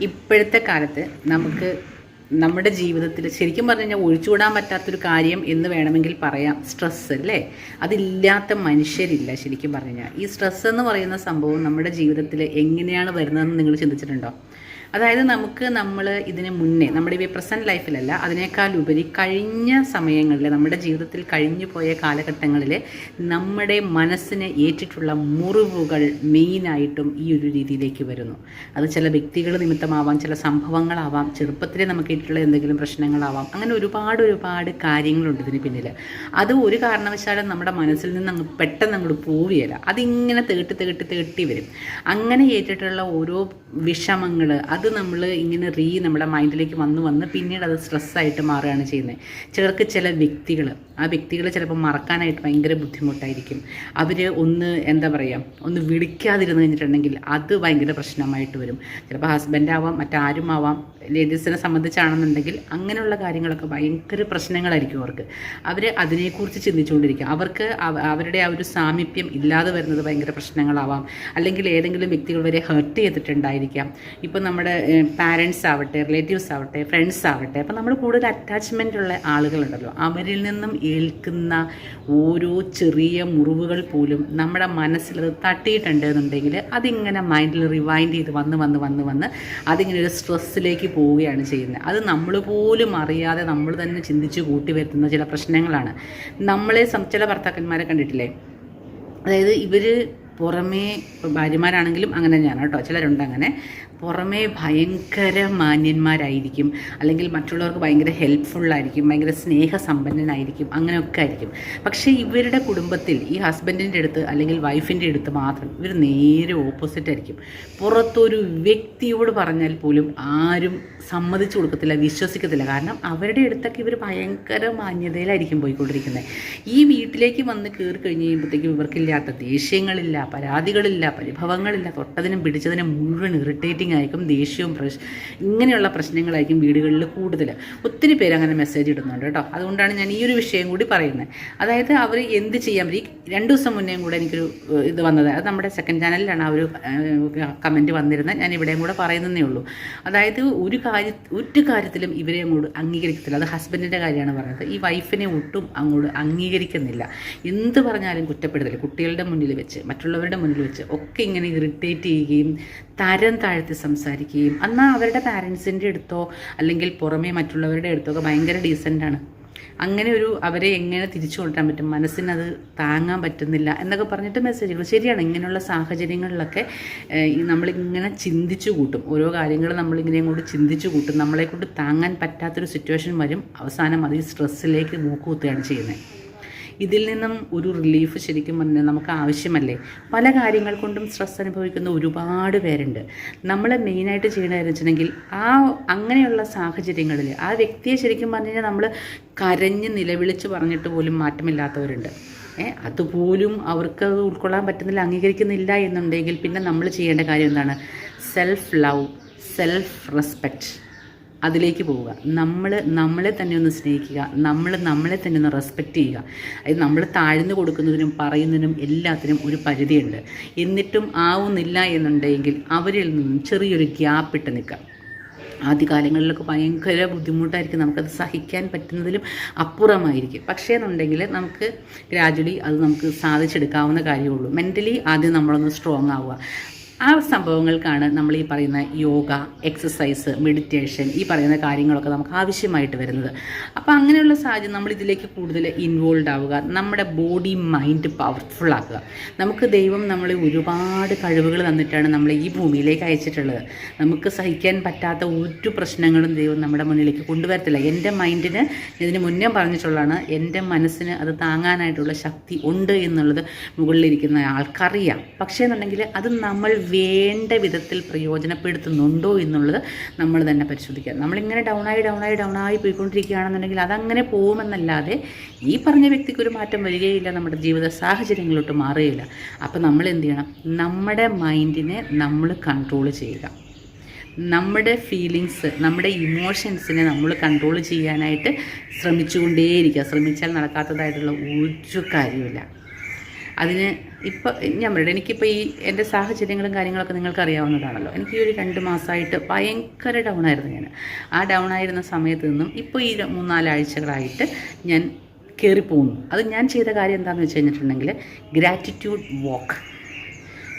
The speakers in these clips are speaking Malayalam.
ഇപ്പോഴത്തെ കാലത്ത് നമുക്ക് നമ്മുടെ ജീവിതത്തിൽ ശരിക്കും പറഞ്ഞു കഴിഞ്ഞാൽ ഒഴിച്ചുകൂടാൻ പറ്റാത്തൊരു കാര്യം എന്ന് വേണമെങ്കിൽ പറയാം. സ്ട്രെസ്സ് അല്ലേ? അതില്ലാത്ത മനുഷ്യരില്ല ശരിക്കും പറഞ്ഞു കഴിഞ്ഞാൽ. ഈ സ്ട്രെസ്സ് എന്ന് പറയുന്ന സംഭവം നമ്മുടെ ജീവിതത്തിൽ എങ്ങനെയാണ് വരുന്നതെന്ന് നിങ്ങൾ ചിന്തിച്ചിട്ടുണ്ടോ? അതായത് നമുക്ക് നമ്മൾ ഇതിന് മുന്നേ നമ്മുടെ ഈ പ്രസന്റ് ലൈഫിലല്ല അതിനേക്കാൾ ഉപരി കഴിഞ്ഞ സമയങ്ങളിൽ നമ്മുടെ ജീവിതത്തിൽ കഴിഞ്ഞു പോയ കാലഘട്ടങ്ങളിൽ നമ്മുടെ മനസ്സിനെ ഏറ്റിട്ടുള്ള മുറിവുകൾ മെയിനായിട്ടും ഈ ഒരു രീതിയിലേക്ക് വരുന്നു. അത് ചില വ്യക്തികൾ നിമിത്തമാവാം ചില സംഭവങ്ങളാവാം ചെറുപ്പത്തിലെ നമുക്ക് ഏറ്റിട്ടുള്ള എന്തെങ്കിലും പ്രശ്നങ്ങളാവാം അങ്ങനെ ഒരുപാട് ഒരുപാട് കാര്യങ്ങളുണ്ട് ഇതിന് പിന്നിൽ അത് ഒരു കാരണവശാലും നമ്മുടെ മനസ്സിൽ നിന്ന് അങ്ങ് പെട്ടെന്ന് അങ്ങോട്ട് പോവുകയില്ല. അതിങ്ങനെ തേട്ടി തേട്ടി തേട്ടി വരും. അങ്ങനെ ഏറ്റിട്ടുള്ള ഓരോ വിഷമങ്ങൾ അത് നമ്മൾ ഇങ്ങനെ റീ നമ്മുടെ മൈൻഡിലേക്ക് വന്ന് വന്ന് പിന്നീട് അത് സ്ട്രെസ്സായിട്ട് മാറുകയാണ് ചെയ്യുന്നത് ചിലർക്ക് ചില വ്യക്തികൾ ആ വ്യക്തികൾ ചിലപ്പോൾ മറക്കാനായിട്ട് ഭയങ്കര ബുദ്ധിമുട്ടായിരിക്കും. അവർ ഒന്ന് എന്താ പറയുക ഒന്ന് വിളിക്കാതിരുന്ന് കഴിഞ്ഞിട്ടുണ്ടെങ്കിൽ അത് ഭയങ്കര പ്രശ്നമായിട്ട് വരും. ചിലപ്പോൾ ഹസ്ബൻഡ് ആവാം മറ്റാരും ആവാം ലേഡീസിനെ സംബന്ധിച്ചാണെന്നുണ്ടെങ്കിൽ അങ്ങനെയുള്ള കാര്യങ്ങളൊക്കെ ഭയങ്കര പ്രശ്നങ്ങളായിരിക്കും അവർക്ക്. അവർ അതിനെക്കുറിച്ച് ചിന്തിച്ചുകൊണ്ടിരിക്കും. അവർക്ക് അവരുടെ ആ ഒരു സാമീപ്യം ഇല്ലാതെ വരുന്നത് ഭയങ്കര പ്രശ്നങ്ങളാവാം. അല്ലെങ്കിൽ ഏതെങ്കിലും വ്യക്തികൾ വരെ ഹേർട്ട് ചെയ്തിട്ടുണ്ടായിരിക്കാം. ഇപ്പോൾ നമ്മുടെ പാരൻസ് ആവട്ടെ റിലേറ്റീവ്സ് ആവട്ടെ ഫ്രണ്ട്സ് ആവട്ടെ അപ്പോൾ നമ്മൾ കൂടുതൽ അറ്റാച്ച്മെന്റ് ഉള്ള ആളുകളുണ്ടല്ലോ. അവരിൽ നിന്നും ഏൽക്കുന്ന ഓരോ ചെറിയ മുറിവുകൾ പോലും നമ്മുടെ മനസ്സിൽ അത് തട്ടിയിട്ടുണ്ട് എന്നുണ്ടെങ്കിൽ അതിങ്ങനെ മൈൻഡിൽ റിവൈൻഡ് ചെയ്ത് വന്ന് വന്ന് വന്ന് വന്ന് അതിങ്ങനെ ഒരു സ്ട്രെസ്സിലേക്ക് പോവുകയാണ് ചെയ്യുന്നത്. അത് നമ്മൾ പോലും അറിയാതെ നമ്മൾ തന്നെ ചിന്തിച്ച് കൂട്ടി വരുത്തുന്ന ചില പ്രശ്നങ്ങളാണ്. നമ്മളെ ചില ഭർത്താക്കന്മാരെ കണ്ടിട്ടില്ലേ? അതായത് ഇവർ പുറമേ ഭാര്യമാരാണെങ്കിലും അങ്ങനെ തന്നെയാണ് കേട്ടോ. ചിലരുണ്ട് അങ്ങനെ. പുറമേ ഭയങ്കര മാന്യന്മാരായിരിക്കും. അല്ലെങ്കിൽ മറ്റുള്ളവർക്ക് ഭയങ്കര ഹെൽപ്ഫുള്ളായിരിക്കും ഭയങ്കര സ്നേഹസമ്പന്നനായിരിക്കും അങ്ങനെയൊക്കെ ആയിരിക്കും. പക്ഷേ ഇവരുടെ കുടുംബത്തിൽ ഈ ഹസ്ബൻഡിന്റെ അടുത്ത് അല്ലെങ്കിൽ വൈഫിന്റെ അടുത്ത് മാത്രം ഇവർ നേരെ ഓപ്പോസിറ്റ് ആയിരിക്കും. പുറത്തൊരു വ്യക്തിയോട് പറഞ്ഞാൽ പോലും ആരും സമ്മതിച്ചു കൊടുക്കത്തില്ല വിശ്വസിക്കത്തില്ല. കാരണം അവരുടെ അടുത്തൊക്കെ ഇവർ ഭയങ്കര മാന്യതയിലായിരിക്കും പോയിക്കൊണ്ടിരിക്കുന്നത് ഈ വീട്ടിലേക്ക് വന്ന് കയറി കഴിഞ്ഞ് കഴിയുമ്പോഴത്തേക്കും ഇവർക്കില്ലാത്ത ദേഷ്യങ്ങളില്ല പരാതികളില്ല പരിഭവങ്ങളില്ല. തൊട്ടതിനും പിടിച്ചതിനും മുഴുവൻ ഇറിറ്റേറ്റിംഗ് ആയിരിക്കും ദേഷ്യവും പ്രശ് ഇങ്ങനെയുള്ള പ്രശ്നങ്ങളായിരിക്കും വീടുകളിൽ കൂടുതൽ ഒത്തിരി പേര് അങ്ങനെ മെസ്സേജ് ഇടുന്നുണ്ട് കേട്ടോ. അതുകൊണ്ടാണ് ഞാൻ ഈ ഒരു വിഷയം കൂടി പറയുന്നത് അതായത് അവർ എന്ത് ചെയ്യാൻ ഈ രണ്ട് ദിവസം മുന്നേയും കൂടെ എനിക്കൊരു ഇത് വന്നത്. അത് നമ്മുടെ സെക്കൻഡ് ചാനലിലാണ് ആ ഒരു കമന്റ് വന്നിരുന്നത് ഞാൻ ഇവിടെയും കൂടെ പറയുന്നതേ ഉള്ളൂ. അതായത് ഒരു കാര്യ ഒരു കാര്യത്തിലും ഇവരെ അങ്ങോട്ട് അംഗീകരിക്കത്തില്ല. അത് ഹസ്ബൻഡിന്റെ കാര്യമാണ് പറയുന്നത്. ഈ വൈഫിനെ ഒട്ടും അങ്ങോട്ട് അംഗീകരിക്കുന്നില്ല. എന്ത് പറഞ്ഞാലും കുറ്റപ്പെടുത്തില്ല കുട്ടികളുടെ മുന്നിൽ വെച്ച് മറ്റുള്ളവരുടെ മുന്നിൽ വെച്ച് ഒക്കെ ഇങ്ങനെ ഇറിറ്റേറ്റ് ചെയ്യുകയും തരം താഴ്ത്തി സംസാരിക്കുകയും എന്നാൽ അവരുടെ പാരൻസിന്റെ അടുത്തോ അല്ലെങ്കിൽ പുറമേ മറ്റുള്ളവരുടെ അടുത്തോ ഒക്കെ ഭയങ്കര ഡീസന്റാണ് അങ്ങനെ ഒരു അവരെ എങ്ങനെ തിരിച്ചു കൊണ്ടുവരാൻ പറ്റും? മനസ്സിനത് താങ്ങാൻ പറ്റുന്നില്ല എന്നൊക്കെ പറഞ്ഞിട്ട് മെസ്സേജുകൾ ശരിയാണ് ഇങ്ങനെയുള്ള സാഹചര്യങ്ങളിലൊക്കെ നമ്മളിങ്ങനെ ചിന്തിച്ചു കൂട്ടും. ഓരോ കാര്യങ്ങൾ നമ്മളിങ്ങനെ കൂടി ചിന്തിച്ചു കൂട്ടും. നമ്മളെക്കൊണ്ട് താങ്ങാൻ പറ്റാത്തൊരു സിറ്റുവേഷൻ വരും. അവസാനം അത് ഈ സ്ട്രെസ്സിലേക്ക് മൂക്കുകുത്തുകയാണ് ചെയ്യുന്നത്. ഇതിൽ നിന്നും ഒരു റിലീഫ് ശരിക്കും പറഞ്ഞാൽ നമുക്ക് ആവശ്യമല്ലേ? പല കാര്യങ്ങൾ കൊണ്ടും സ്ട്രെസ് അനുഭവിക്കുന്ന ഒരുപാട് പേരുണ്ട്. നമ്മൾ മെയിനായിട്ട് ചെയ്യണമെന്ന് വെച്ചിട്ടുണ്ടെങ്കിൽ ആ അങ്ങനെയുള്ള സാഹചര്യങ്ങളിൽ ആ വ്യക്തിയെ ശരിക്കും പറഞ്ഞു കഴിഞ്ഞാൽ നമ്മൾ കരഞ്ഞ് നിലവിളിച്ച് പറഞ്ഞിട്ട് പോലും മാറ്റമില്ലാത്തവരുണ്ട്. അതുപോലും അവർക്ക് ഉൾക്കൊള്ളാൻ പറ്റുന്നില്ല അംഗീകരിക്കുന്നില്ല എന്നുണ്ടെങ്കിൽ പിന്നെ നമ്മൾ ചെയ്യേണ്ട കാര്യം എന്താണ്? സെൽഫ് ലവ് സെൽഫ് റെസ്പെക്റ്റ് അതിലേക്ക് പോവുക. നമ്മൾ നമ്മളെ തന്നെ ഒന്ന് സ്നേഹിക്കുക. നമ്മൾ നമ്മളെ തന്നെ ഒന്ന് റെസ്പെക്റ്റ് ചെയ്യുക. അതായത് നമ്മൾ താഴ്ന്നു കൊടുക്കുന്നതിനും പറയുന്നതിനും എല്ലാത്തിനും ഒരു പരിധിയുണ്ട്. എന്നിട്ടും ആവുന്നില്ല എന്നുണ്ടെങ്കിൽ അവരിൽ നിന്നും ചെറിയൊരു ഗ്യാപ്പ് ഇട്ട് നിൽക്കുക. ആദ്യകാലങ്ങളിലൊക്കെ ഭയങ്കര ബുദ്ധിമുട്ടായിരിക്കും. നമുക്കത് സഹിക്കാൻ പറ്റുന്നതിലും അപ്പുറമായിരിക്കും. പക്ഷേ എന്നുണ്ടെങ്കിൽ നമുക്ക് ഗ്രാജുവലി അത് നമുക്ക് സാധിച്ചെടുക്കാവുന്ന കാര്യമുള്ളൂ മെന്റലി ആദ്യം നമ്മളൊന്ന് സ്ട്രോങ് ആവുക. ആ സംഭവങ്ങൾക്കാണ് നമ്മൾ ഈ പറയുന്ന യോഗ എക്സസൈസ് മെഡിറ്റേഷൻ ഈ പറയുന്ന കാര്യങ്ങളൊക്കെ നമുക്ക് ആവശ്യമായിട്ട് വരുന്നത്. അപ്പോൾ അങ്ങനെയുള്ള സാഹചര്യം നമ്മൾ ഇതിലേക്ക് കൂടുതൽ ഇൻവോൾവ് ആവുക നമ്മുടെ ബോഡി മൈൻഡ് പവർഫുൾ ആക്കുക. നമുക്ക് ദൈവം നമ്മളെ ഒരുപാട് കഴിവുകൾ തന്നിട്ടാണ് നമ്മളെ ഈ ഭൂമിയിലേക്ക് അയച്ചിട്ടുള്ളത്. നമുക്ക് സഹിക്കാൻ പറ്റാത്ത ഒരു പ്രശ്നങ്ങളും ദൈവം നമ്മുടെ മുന്നിലേക്ക് കൊണ്ടുവരത്തില്ല. എന്റെ മൈൻഡിന് ഇതിന് മുന്നേ പറഞ്ഞിട്ടുള്ളതാണ് എന്റെ മനസ്സിന് അത് താങ്ങാനായിട്ടുള്ള ശക്തി ഉണ്ട് എന്നുള്ളത് മുകളിലിരിക്കുന്ന ആൾക്കറിയാം. പക്ഷേ എന്നുണ്ടെങ്കിൽ അത് നമ്മൾ വേണ്ട വിധത്തിൽ പ്രയോജനപ്പെടുത്തുന്നുണ്ടോ എന്നുള്ളത് നമ്മൾ തന്നെ പരിശോധിക്കുക. നമ്മളിങ്ങനെ ഡൗണായി ഡൗണായി ഡൗണായി പോയിക്കൊണ്ടിരിക്കുകയാണെന്നുണ്ടെങ്കിൽ അതങ്ങനെ പോകുമെന്നല്ലാതെ ഈ പറഞ്ഞ വ്യക്തിക്ക് ഒരു മാറ്റം വരികയില്ല നമ്മുടെ ജീവിത സാഹചര്യങ്ങളിലോട്ട് മാറുകയില്ല. അപ്പോൾ നമ്മൾ എന്ത് ചെയ്യണം? നമ്മുടെ മൈൻഡിനെ നമ്മൾ കൺട്രോൾ ചെയ്യുക. നമ്മുടെ ഫീലിങ്സ് നമ്മുടെ ഇമോഷൻസിനെ നമ്മൾ കൺട്രോൾ ചെയ്യാനായിട്ട് ശ്രമിച്ചുകൊണ്ടേയിരിക്കുക. ശ്രമിച്ചാൽ നടക്കാത്തതായിട്ടുള്ള ഒരു കാര്യമില്ല അതിന് ഇപ്പോൾ ഞാൻ പറയട്ടെ എനിക്കിപ്പോൾ ഈ എന്റെ സാഹചര്യങ്ങളും കാര്യങ്ങളൊക്കെ നിങ്ങൾക്ക് അറിയാവുന്നതാണല്ലോ എനിക്ക് ഈ ഒരു രണ്ട് മാസമായിട്ട് ഭയങ്കര ഡൗൺ ആയിരുന്നു ഞാൻ ആ ഡൗൺ ആയിരുന്ന സമയത്ത് നിന്നും ഇപ്പോൾ ഈ മൂന്നാലാഴ്ചകളായിട്ട് ഞാൻ കയറിപ്പോകുന്നു അത് ഞാൻ ചെയ്ത കാര്യം എന്താണെന്ന് വെച്ച് കഴിഞ്ഞിട്ടുണ്ടെങ്കിൽ ഗ്രാറ്റിറ്റ്യൂഡ് വാക്ക്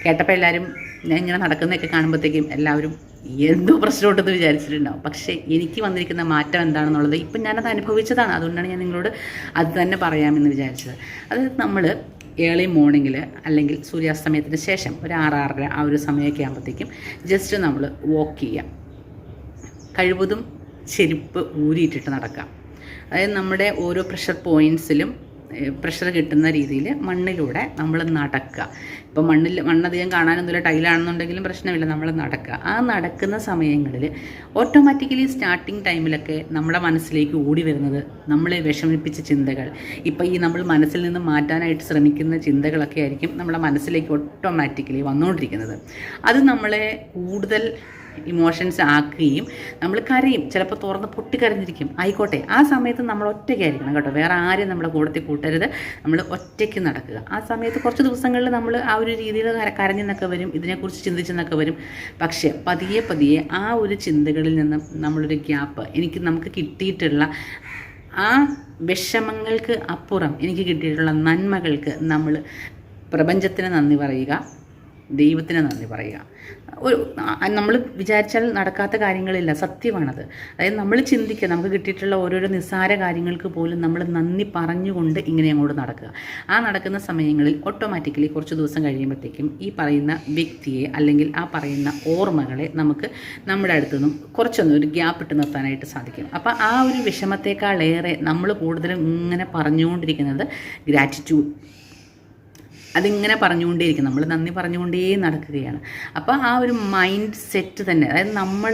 കേട്ടപ്പോൾ എല്ലാവരും ഞാൻ ഇങ്ങനെ നടക്കുന്നതൊക്കെ കാണുമ്പോഴത്തേക്കും എല്ലാവരും എന്തോ പ്രശ്നമുണ്ടെന്ന് വിചാരിച്ചിട്ടുണ്ടാവും. പക്ഷേ എനിക്ക് വന്നിരിക്കുന്ന മാറ്റം എന്താണെന്നുള്ളത് ഇപ്പം ഞാനത് അനുഭവിച്ചതാണ്. അതുകൊണ്ടാണ് ഞാൻ നിങ്ങളോട് അത് തന്നെ പറയാമെന്ന് വിചാരിച്ചത്. അത് നമ്മൾ ഏർലി മോർണിംഗിൽ അല്ലെങ്കിൽ സൂര്യാസ്തമയത്തിന് ശേഷം ഒരു ആറാറര ആ ഒരു സമയമൊക്കെ ആകുമ്പോഴത്തേക്കും ജസ്റ്റ് നമ്മൾ വാക്ക് ചെയ്യാം കഴിവതും ചെരുപ്പ് ഊരിയിട്ടിട്ട് നടക്കാം അതായത് നമ്മുടെ ഓരോ പ്രഷർ പോയിന്റ്സിലും പ്രഷർ കിട്ടുന്ന രീതിയിൽ മണ്ണിലൂടെ നമ്മൾ നടക്കുക. ഇപ്പോൾ മണ്ണിൽ മണ്ണധികം കാണാനൊന്നുമില്ല ടൈലാണെന്നുണ്ടെങ്കിലും പ്രശ്നമില്ല നമ്മൾ നടക്കുക. ആ നടക്കുന്ന സമയങ്ങളിൽ ഓട്ടോമാറ്റിക്കലി സ്റ്റാർട്ടിങ് ടൈമിലൊക്കെ നമ്മുടെ മനസ്സിലേക്ക് ഓടി വരുന്നത് നമ്മളെ വിഷമിപ്പിച്ച ചിന്തകൾ. ഇപ്പോൾ ഈ നമ്മൾ മനസ്സിൽ നിന്ന് മാറ്റാനായിട്ട് ശ്രമിക്കുന്ന ചിന്തകളൊക്കെ ആയിരിക്കും നമ്മുടെ മനസ്സിലേക്ക് ഓട്ടോമാറ്റിക്കലി വന്നുകൊണ്ടിരിക്കുന്നത്. അത് നമ്മളെ കൂടുതൽ ഇമോഷൻസ് ആക്കുകയും നമ്മൾ കരയും. ചിലപ്പോൾ തുറന്ന് പൊട്ടിക്കരഞ്ഞിരിക്കും. ആയിക്കോട്ടെ ആ സമയത്ത് നമ്മൾ ഒറ്റയ്ക്കായിരിക്കണം കേട്ടോ. വേറെ ആരും നമ്മുടെ കൂടത്തിൽ കൂട്ടരുത്. നമ്മൾ ഒറ്റയ്ക്ക് നടക്കുക. ആ സമയത്ത് കുറച്ച് ദിവസങ്ങളിൽ നമ്മൾ ആ ഒരു രീതിയിൽ കരഞ്ഞു കരഞ്ഞെന്നൊക്കെ വരും. ഇതിനെക്കുറിച്ച് ചിന്തിച്ചെന്നൊക്കെ വരും. പക്ഷേ പതിയെ പതിയെ ആ ഒരു ചിന്തകളിൽ നിന്നും നമ്മളൊരു ഗ്യാപ്പ് എനിക്ക് നമുക്ക് കിട്ടിയിട്ടുള്ള ആ വിഷമങ്ങൾക്ക് അപ്പുറം എനിക്ക് കിട്ടിയിട്ടുള്ള നന്മകൾക്ക് നമ്മൾ പ്രപഞ്ചത്തിന് നന്ദി പറയുക. ദൈവത്തിന് നന്ദി പറയുക. ഒരു നമ്മൾ വിചാരിച്ചാൽ നടക്കാത്ത കാര്യങ്ങളില്ല. സത്യമാണത്. അതായത് നമ്മൾ ചിന്തിക്കുക നമുക്ക് കിട്ടിയിട്ടുള്ള ഓരോരോ നിസ്സാര കാര്യങ്ങൾക്ക് പോലും നമ്മൾ നന്ദി പറഞ്ഞുകൊണ്ട് ഇങ്ങനെ അങ്ങോട്ട് നടക്കുക. ആ നടക്കുന്ന സമയങ്ങളിൽ ഓട്ടോമാറ്റിക്കലി കുറച്ച് ദിവസം കഴിയുമ്പോഴത്തേക്കും ഈ പറയുന്ന വ്യക്തിയെ അല്ലെങ്കിൽ ആ പറയുന്ന ഓർമ്മകളെ നമുക്ക് നമ്മുടെ അടുത്തു നിന്നും കുറച്ചൊന്ന് ഒരു ഗ്യാപ്പ് ഇട്ട് നിർത്താനായിട്ട് സാധിക്കും. അപ്പോൾ ആ ഒരു വിഷമത്തേക്കാളേറെ നമ്മൾ കൂടുതലും ഇങ്ങനെ പറഞ്ഞുകൊണ്ടിരിക്കുന്നത് ഗ്രാറ്റിറ്റ്യൂഡ് അതിങ്ങനെ പറഞ്ഞുകൊണ്ടേയിരിക്കും. നമ്മൾ നന്ദി പറഞ്ഞുകൊണ്ടേ നടക്കുകയാണ്. അപ്പോൾ ആ ഒരു മൈൻഡ് സെറ്റ് തന്നെ അതായത് നമ്മൾ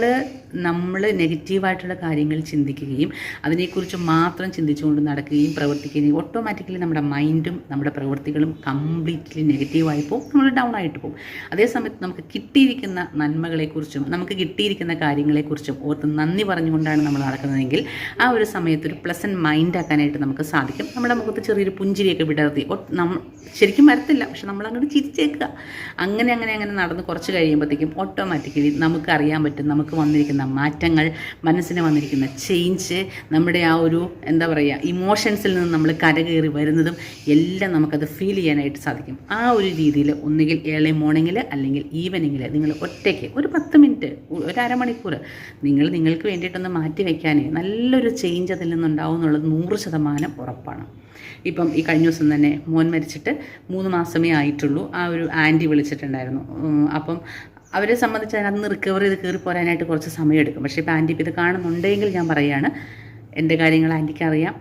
നമ്മൾ നെഗറ്റീവായിട്ടുള്ള കാര്യങ്ങൾ ചിന്തിക്കുകയും അതിനെക്കുറിച്ച് മാത്രം ചിന്തിച്ചുകൊണ്ട് നടക്കുകയും പ്രവർത്തിക്കുകയും ഓട്ടോമാറ്റിക്കലി നമ്മുടെ മൈൻഡും നമ്മുടെ പ്രവൃത്തികളും കംപ്ലീറ്റ്ലി നെഗറ്റീവായി പോകും. നമ്മൾ ഡൗൺ ആയിട്ട് പോകും. അതേസമയത്ത് നമുക്ക് കിട്ടിയിരിക്കുന്ന നന്മകളെക്കുറിച്ചും നമുക്ക് കിട്ടിയിരിക്കുന്ന കാര്യങ്ങളെക്കുറിച്ചും ഓർത്ത് നന്ദി പറഞ്ഞുകൊണ്ടാണ് നമ്മൾ നടക്കുന്നതെങ്കിൽ ആ ഒരു സമയത്ത് ഒരു പ്ലസന്റ് മൈൻഡ് ആക്കാനായിട്ട് നമുക്ക് സാധിക്കും. നമ്മുടെ മുഖത്ത് ചെറിയൊരു പുഞ്ചിരിയൊക്കെ വിടർത്തി. ശരിക്കും വരത്തില്ല. പക്ഷെ നമ്മൾ അങ്ങോട്ട് ചിരിച്ചേക്കുക. അങ്ങനെ അങ്ങനെ അങ്ങനെ നടന്ന് കുറച്ച് കഴിയുമ്പോഴത്തേക്കും ഓട്ടോമാറ്റിക്കലി നമുക്ക് അറിയാൻ പറ്റും. നമുക്ക് വന്നിരിക്കുന്ന മാറ്റങ്ങൾ മനസ്സിന് വന്നിരിക്കുന്ന ചേഞ്ച് നമ്മുടെ ആ ഒരു എന്താ പറയുക ഇമോഷൻസിൽ നിന്ന് നമ്മൾ കരകയറി വരുന്നതും എല്ലാം നമുക്കത് ഫീൽ ചെയ്യാനായിട്ട് സാധിക്കും. ആ ഒരു രീതിയിൽ ഒന്നുകിൽ ഏർലി മോർണിംഗിൽ അല്ലെങ്കിൽ ഈവനിങ്ങിൽ നിങ്ങൾ ഒറ്റയ്ക്ക് ഒരു പത്ത് മിനിറ്റ് ഒരു അരമണിക്കൂർ നിങ്ങൾ നിങ്ങൾക്ക് വേണ്ടിയിട്ടൊന്ന് മാറ്റി വയ്ക്കാനേ നല്ലൊരു ചേഞ്ച് അതിൽ നിന്നുണ്ടാവും എന്നുള്ളത് നൂറ് ശതമാനം ഉറപ്പാണ്. ഇപ്പം ഈ കഴിഞ്ഞ ദിവസം തന്നെ മോൻ മരിച്ചിട്ട് മൂന്ന് മാസമേ ആയിട്ടുള്ളൂ. ആ ഒരു ആന്റി വിളിച്ചിട്ടുണ്ടായിരുന്നു. അപ്പം അവരെ സംബന്ധിച്ച് അതിനകത്ത് നിന്ന് റിക്കവർ ചെയ്ത് കയറി പോരാനായിട്ട് കുറച്ച് സമയമെടുക്കും. പക്ഷേ ഇപ്പോൾ ആന്റിപ്പം ഇത് കാണുന്നുണ്ടെങ്കിൽ ഞാൻ പറയുകയാണ് എന്റെ കാര്യങ്ങൾ ആന്റിക്ക് അറിയാം.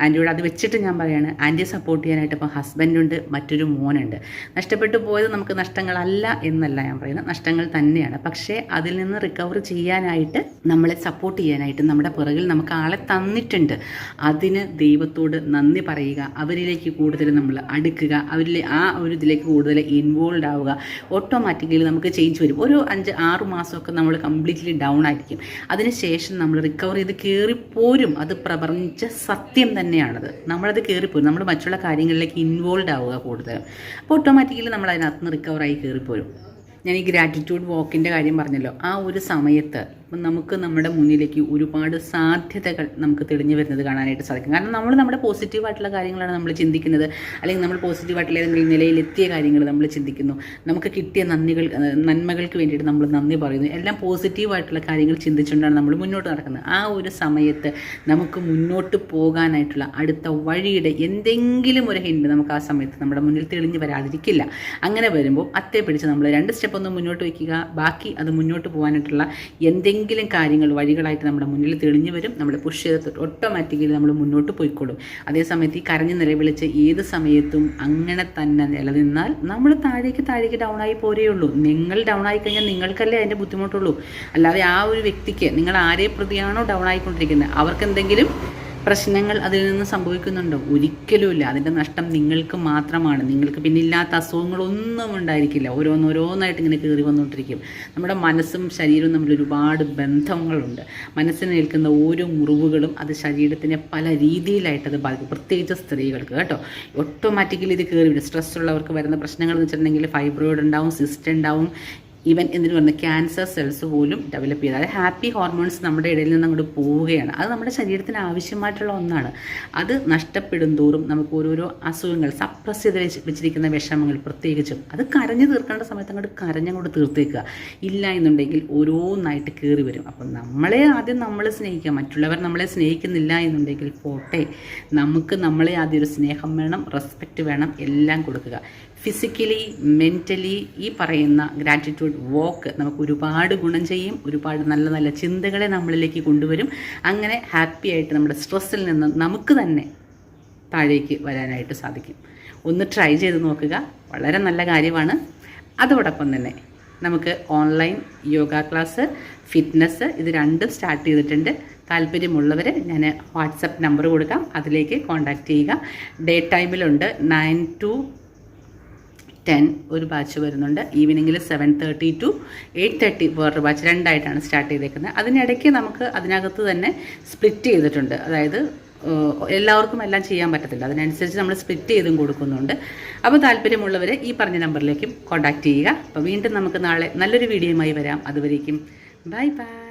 ആന്റിയോട് അത് വെച്ചിട്ട് ഞാൻ പറയാണ് ആന്റിയെ സപ്പോർട്ട് ചെയ്യാനായിട്ട് ഇപ്പോൾ ഹസ്ബൻഡുണ്ട് മറ്റൊരു മോനുണ്ട്. നഷ്ടപ്പെട്ടു പോയത് നമുക്ക് നഷ്ടങ്ങളല്ല എന്നല്ല ഞാൻ പറയുന്നത്. നഷ്ടങ്ങൾ തന്നെയാണ്. പക്ഷേ അതിൽ നിന്ന് റിക്കവർ ചെയ്യാനായിട്ട് നമ്മളെ സപ്പോർട്ട് ചെയ്യാനായിട്ട് നമ്മുടെ പിറകിൽ നമുക്ക് ആളെ തന്നിട്ടുണ്ട്. അതിന് ദൈവത്തോട് നന്ദി പറയുക. അവരിലേക്ക് കൂടുതൽ നമ്മൾ അടുക്കുക. അവരിൽ ആ ഒരു ഇതിലേക്ക് കൂടുതൽ ഇൻവോൾവ് ആവുക. ഓട്ടോമാറ്റിക്കലി നമുക്ക് ചേഞ്ച് വരും. ഒരു അഞ്ച് ആറ് മാസമൊക്കെ നമ്മൾ കംപ്ലീറ്റ്ലി ഡൗൺ ആയിരിക്കും. അതിനുശേഷം നമ്മൾ റിക്കവർ ചെയ്ത് കയറിപ്പോരും. അത് പ്രപഞ്ച സത്യം തന്നെയാണത്. നമ്മളത് കയറിപ്പോരും നമ്മൾ മറ്റുള്ള കാര്യങ്ങളിലേക്ക് ഇൻവോൾവ് ആവുക കൂടുതൽ അപ്പോൾ ഓട്ടോമാറ്റിക്കലി നമ്മൾ അതിനകത്ത് നിന്ന് റിക്കവറായി കയറിപ്പോരും ഞാൻ ഈ ഗ്രാറ്റിറ്റ്യൂഡ് വാക്കിന്റെ കാര്യം പറഞ്ഞല്ലോ. ആ ഒരു സമയത്ത് ഇപ്പം നമുക്ക് നമ്മുടെ മുന്നിലേക്ക് ഒരുപാട് സാധ്യതകൾ നമുക്ക് തെളിഞ്ഞു വരുന്നത് കാണാനായിട്ട് സാധിക്കും. കാരണം നമ്മൾ നമ്മുടെ പോസിറ്റീവായിട്ടുള്ള കാര്യങ്ങളാണ് നമ്മൾ ചിന്തിക്കുന്നത്. അല്ലെങ്കിൽ നമ്മൾ പോസിറ്റീവായിട്ടുള്ള ഏതെങ്കിലും നിലയിലെത്തിയ കാര്യങ്ങൾ നമ്മൾ ചിന്തിക്കുന്നു. നമുക്ക് കിട്ടിയ നന്ദികൾ നന്മകൾക്ക് വേണ്ടിയിട്ട് നമ്മൾ നന്ദി പറയുന്നു. എല്ലാം പോസിറ്റീവായിട്ടുള്ള കാര്യങ്ങൾ ചിന്തിച്ചുകൊണ്ടാണ് നമ്മൾ മുന്നോട്ട് നടക്കുന്നത്. ആ ഒരു സമയത്ത് നമുക്ക് മുന്നോട്ട് പോകാനായിട്ടുള്ള അടുത്ത വഴിയുടെ എന്തെങ്കിലും ഒരു ഹിൻഡ് നമുക്ക് ആ സമയത്ത് നമ്മുടെ മുന്നിൽ തെളിഞ്ഞു വരാതിരിക്കില്ല. അങ്ങനെ വരുമ്പോൾ അത്തേ പിടിച്ച് നമ്മൾ രണ്ട് സ്റ്റെപ്പ് ഒന്ന് മുന്നോട്ട് വയ്ക്കുക. ബാക്കി അത് മുന്നോട്ട് പോകാനായിട്ടുള്ള എന്തെങ്കിലും കാര്യങ്ങൾ വഴികളായിട്ട് നമ്മുടെ മുന്നിൽ തെളിഞ്ഞു വരും നമ്മൾ പുഷ് ചെയ്ത് ഓട്ടോമാറ്റിക്കലി നമ്മൾ മുന്നോട്ട് പോയിക്കോളും. അതേസമയത്ത് ഈ കരഞ്ഞ് നിലവിളിച്ച് ഏത് സമയത്തും അങ്ങനെ തന്നെ നിലനിന്നാൽ നമ്മൾ താഴേക്ക് താഴേക്ക് ഡൗൺ ആയി പോരേയുള്ളൂ നിങ്ങൾ ഡൗൺ ആയി കഴിഞ്ഞാൽ നിങ്ങൾക്കല്ലേ അതിന്റെ ബുദ്ധിമുട്ടുള്ളൂ. അല്ലാതെ ആ ഒരു വ്യക്തിക്ക് നിങ്ങൾ ആരെ പ്രതിയാണോ ഡൗൺ ആയിക്കൊണ്ടിരിക്കുന്നത്? അവർക്ക് എന്തെങ്കിലും പ്രശ്നങ്ങൾ അതിൽ നിന്ന് സംഭവിക്കുന്നുണ്ടോ? ഒരിക്കലുമില്ല. അതിന്റെ നഷ്ടം നിങ്ങൾക്ക് മാത്രമാണ്. നിങ്ങൾക്ക് പിന്നെ ഇല്ലാത്ത അസുഖങ്ങളൊന്നും ഉണ്ടായിരിക്കില്ല. ഓരോന്നോരോന്നായിട്ട് ഇങ്ങനെ കയറി വന്നുകൊണ്ടിരിക്കും നമ്മുടെ മനസ്സും ശരീരവും തമ്മിൽ ഒരുപാട് ബന്ധങ്ങളുണ്ട്. മനസ്സിന് ഏൽക്കുന്ന ഓരോ മുറിവുകളും അത് ശരീരത്തിനെ പല രീതിയിലായിട്ട് അത് ബാധിക്കും. പ്രത്യേകിച്ച് സ്ത്രീകൾക്ക് കേട്ടോ. ഓട്ടോമാറ്റിക്കലി ഇത് കയറി വരും. സ്ട്രെസ് ഉള്ളവർക്ക് വരുന്ന പ്രശ്നങ്ങൾ എന്ന് വെച്ചിട്ടുണ്ടെങ്കിൽ ഫൈബ്രോയിഡ് ഉണ്ടാവും സിസ്റ്റ് ഉണ്ടാവും ഈവൻ എന്തിനു പറയുന്നത് ക്യാൻസർ സെൽസ് പോലും ഡെവലപ്പ് ചെയ്ത്. അതായത് ഹാപ്പി ഹോർമോൺസ് നമ്മുടെ ഇടയിൽ നിന്ന് അങ്ങോട്ട് പോവുകയാണ്. അത് നമ്മുടെ ശരീരത്തിന് ആവശ്യമായിട്ടുള്ള ഒന്നാണ്. അത് നഷ്ടപ്പെടും തോറും നമുക്ക് ഓരോരോ അസുഖങ്ങൾ സപ്രസ് ചെയ്ത് വെച്ചിരിക്കുന്ന വിഷമങ്ങൾ പ്രത്യേകിച്ചും അത് കരഞ്ഞു തീർക്കേണ്ട സമയത്ത് അങ്ങോട്ട് കരഞ്ഞങ്ങോട്ട് തീർത്തേക്കുക. ഇല്ല എന്നുണ്ടെങ്കിൽ ഓരോന്നായിട്ട് കയറി വരും. അപ്പം നമ്മളെ ആദ്യം നമ്മൾ സ്നേഹിക്കുക. മറ്റുള്ളവർ നമ്മളെ സ്നേഹിക്കുന്നില്ല എന്നുണ്ടെങ്കിൽ പോട്ടെ. നമുക്ക് നമ്മളെ ആദ്യം ഒരു സ്നേഹം വേണം റെസ്പെക്റ്റ് വേണം എല്ലാം കൊടുക്കുക. ഫിസിക്കലി മെന്റലി ഈ പറയുന്ന ഗ്രാറ്റിറ്റ്യൂഡ് വോക്ക് നമുക്ക് ഒരുപാട് ഗുണം ചെയ്യും ഒരുപാട് നല്ല നല്ല ചിന്തകളെ നമ്മളിലേക്ക് കൊണ്ടുവരും. അങ്ങനെ ഹാപ്പി ആയിട്ട് നമ്മുടെ സ്ട്രെസ്സിൽ നിന്ന് നമുക്ക് തന്നെ താഴേക്ക് വരാനായിട്ട് സാധിക്കും. ഒന്ന് ട്രൈ ചെയ്ത് നോക്കുക. വളരെ നല്ല കാര്യമാണ്. അതോടൊപ്പം തന്നെ നമുക്ക് ഓൺലൈൻ യോഗ ക്ലാസ് ഫിറ്റ്നസ് ഇത് രണ്ടും സ്റ്റാർട്ട് ചെയ്തിട്ടുണ്ട്. താല്പര്യമുള്ളവർ ഞാൻ വാട്സപ്പ് നമ്പർ കൊടുക്കാം. അതിലേക്ക് കോൺടാക്റ്റ് ചെയ്യുക. ഡേ ടൈമിലുണ്ട് നയൻ ടു ടെൻ ഒരു ബാച്ച് വരുന്നുണ്ട്. ഈവനിങ്ങിൽ seven thirty to eight thirty വേറൊരു ബാച്ച് രണ്ടായിട്ടാണ് സ്റ്റാർട്ട് ചെയ്തേക്കുന്നത്. അതിനിടയ്ക്ക് നമുക്ക് അതിനകത്ത് തന്നെ സ്പ്ലിറ്റ് ചെയ്തിട്ടുണ്ട്. അതായത് എല്ലാവർക്കും എല്ലാം ചെയ്യാൻ പറ്റത്തില്ല. അതിനനുസരിച്ച് നമ്മൾ സ്പ്ലിറ്റ് ചെയ്തും കൊടുക്കുന്നുണ്ട്. അപ്പോൾ താല്പര്യമുള്ളവർ ഈ പറഞ്ഞ നമ്പറിലേക്കും കോൺടാക്റ്റ് ചെയ്യുക. അപ്പോൾ വീണ്ടും നമുക്ക് നാളെ നല്ലൊരു വീഡിയോയുമായി വരാം. അതുവരേക്കും ബൈ ബൈ